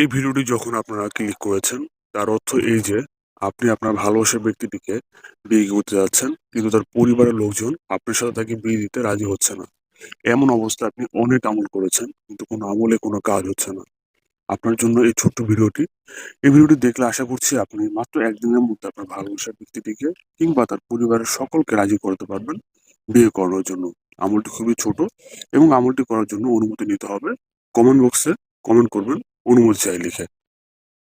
এই ভিডিওটি যখন আপনারা ক্লিক করেছেন, তার অর্থ এই যে আপনি আপনার ভালোবাসার ব্যক্তিটিকে বিয়ে করতে যাচ্ছেন, কিন্তু তার পরিবারের লোকজন আপনার সাথে তাকে বিয়ে দিতে রাজি হচ্ছে না। এমন অবস্থা আপনি অনেক আমল করেছেন, কিন্তু কোনো আমলে কোনো কাজ হচ্ছে না। আপনার জন্য এই ছোট্ট ভিডিওটি, এই ভিডিওটি দেখলে আশা করছি আপনি মাত্র একদিনের মধ্যে আপনার ভালোবাসার ব্যক্তিটিকে কিংবা তার পরিবারের সকলকে রাজি করতে পারবেন বিয়ে করানোর জন্য। আমলটি খুবই ছোট এবং আমলটি করার জন্য অনুমতি নিতে হবে। কমেন্ট বক্সে কমেন্ট করবেন। অনুমতি চাই লিখে।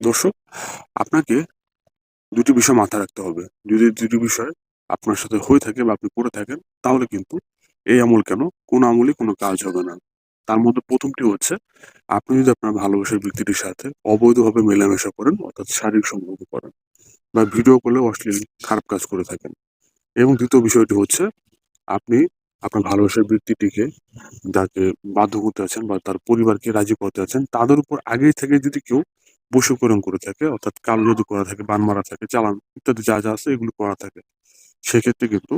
দর্শক, আপনাকে দুটি বিষয় মাথায় রাখতে হবে। যদি দুটি বিষয় আপনার সাথে হয়ে থাকে বা আপনি করে থাকেন, তাহলে কিন্তু এই আমল কেন? কোন আমলই কোনো কাজ হবে না। তার মধ্যে প্রথমটি হচ্ছে, আপনি যদি আপনার ভালোবাসার ব্যক্তিটির সাথে অবৈধভাবে মেলামেশা করেন, অর্থাৎ শারীরিক সম্পর্ক করেন বা ভিডিও কলে অশ্লীল খারাপ কাজ করে থাকেন। এবং দ্বিতীয় বিষয়টি হচ্ছে, আপনি আপনার ভালোবাসার ব্যক্তিটিকে যাকে বাধ্য করতে আছেন বা তার পরিবারকে রাজি করতে আছেন, তাদের উপর আগেই থেকে যদি কেউ বশীকরণ করে থাকে, অর্থাৎ কালো যদি করা থাকে, বান মারা থাকে, চালান ইত্যাদি যা যা আছে এগুলো করা থাকে, সেক্ষেত্রে কিন্তু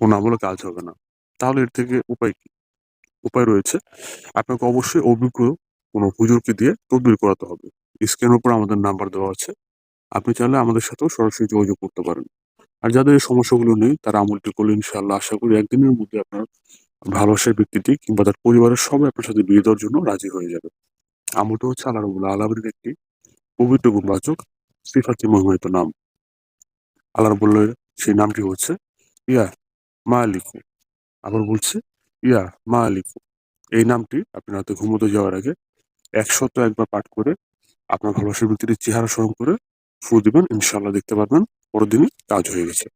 কোনো আমলে কাজ হবে না। তাহলে এর থেকে উপায় কি? উপায় রয়েছে, আপনাকে অবশ্যই অভিজ্ঞ কোনো হুজুরকে দিয়ে তদবির করাতে হবে। স্ক্রিনের উপর আমাদের নাম্বার দেওয়া আছে। আপনি চাইলে আমাদের সাথেও সরাসরি যোগাযোগ করতে পারেন। আর যাদের এই সমস্যাগুলো নেই, তারা আমলটি করলে ইনশাআল্লাহ আশা করি একদিনের মধ্যে আপনার ভালোবাসার ব্যক্তিটি কিংবা তার পরিবারের সবাই আপনার সাথে বিয়ে দেওয়ার জন্য রাজি হয়ে যাবে। আমলটি হচ্ছে আল্লাহ রবুল্লা আলমের একটি পবিত্র গুণবাচক সিফাতি মহিমায়িত নাম। আল্লাহ রবুল্লের সেই নামটি হচ্ছে, ইয়া মা আলিকু আবার বলছে, ইয়া মা আলিকু এই নামটি আপনি রাতে ঘুমোতে যাওয়ার আগে একশত একবার পাঠ করে আপনার ভালোবাসার ব্যক্তিটির চেহারা স্মরণ করে ফু দিবেন ইনশাল্লাহ দেখতে পারবেন। দিনই কাজ হয়ে গেছে।